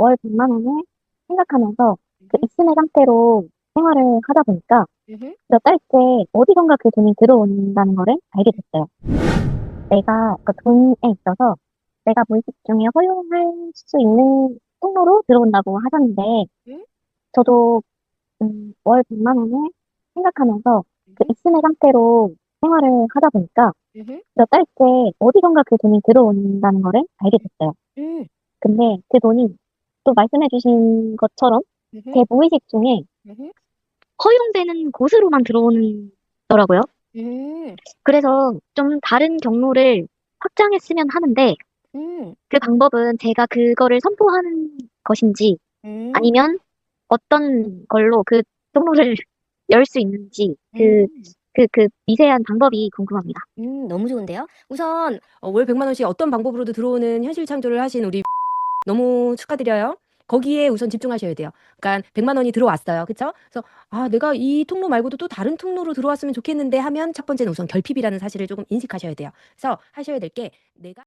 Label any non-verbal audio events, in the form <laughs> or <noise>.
월 100만 원을 생각하면서 그 음흠. 있음의 상태로 생활을 하다 보니까. 몇 달째 어디선가 그 돈이 들어온다는 거를 알게 됐어요. 내가 그 돈에 있어서 내가 무의식 중에 허용할 수 있는 통로로 들어온다고 하셨는데 음? 저도 음, 월 100만 원을 생각하면서 그 음흠. 있음의 상태로 생활을 하다 보니까. 몇 달째 어디선가 그 돈이 들어온다는 거를 알게 됐어요. 음. 근데 그 돈이 또 말씀해주신 것처럼 음흠. 제 무의식 중에 음흠. 허용되는 곳으로만 들어오더라고요. 음. 그래서 좀 다른 경로를 확장했으면 하는데 음. 그 방법은 제가 그거를 선포하는 것인지 음. 아니면 어떤 걸로 그 통로를 <laughs> 열 수 있는지 그, 음. 그, 그 미세한 방법이 궁금합니다. 음, 너무 좋은데요. 우선 어, 월 100만 원씩 어떤 방법으로도 들어오는 현실 창조를 하신 우리 너무 축하드려요. 거기에 우선 집중하셔야 돼요. 그러니까 100만 원이 들어왔어요. 그쵸? 그래서 아, 내가 이 통로 말고도 또 다른 통로로 들어왔으면 좋겠는데 하면 첫 번째는 우선 결핍이라는 사실을 조금 인식하셔야 돼요. 그래서 하셔야 될 게 내가